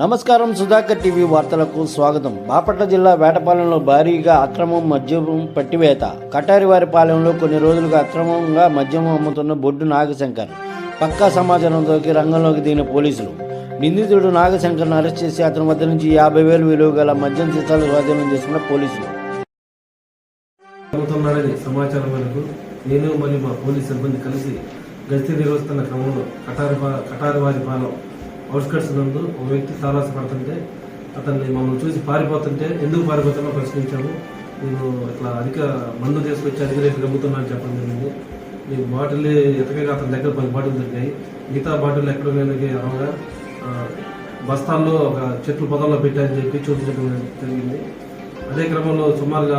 నమస్కారం సుధాకర్ టీవీ వార్తలకు స్వాగతం. బాపట్ల జిల్లా వేటపాలెంలో భారీగా అక్రమం మద్యం పట్టివేత. కటారివారిపాలెంలో కొన్ని రోజులుగా అక్రమంగా మద్యం అమ్ముతున్న బొడ్డు నాగశంకర్. పక్కా సమాచారంతోకి రంగంలోకి దిగిన పోలీసులు. నిందితుడు నాగశంకర్ను అరెస్ట్ చేసి అతని వద్ద నుంచి యాభై వేలు విలువ గల మద్యం సీసాలు స్వాధీనం చేసుకున్న పోలీసులు. సమాచారం నేను మరియు మా పోలీస్ సిబ్బంది కలిసి గస్తీ నిర్వహిస్తున్న క్రమంలో కటారి కటారివారి పాలెం అవుట్స్కట్స్ నందు ఒక వ్యక్తి తారాసపడుతుంటే అతన్ని మమ్మల్ని చూసి పారిపోతుంటే ఎందుకు పారిపోతున్నా ప్రశ్నించాము. నేను ఇట్లా అధిక మందు తీసుకొచ్చి అధిక రేట్లు అమ్ముతున్నా అని చెప్పడం జరిగింది. నేను బాటిల్ ఎతకగా అతని దగ్గర పది బాటిల్ దొరికాయి. మిగతా బాటిల్ ఎక్కడ లేని అనగా బస్తాల్లో ఒక చెట్లు పొదల్లో పెట్టాయని చెప్పి చూపించడం జరిగింది. అదే క్రమంలో సుమారుగా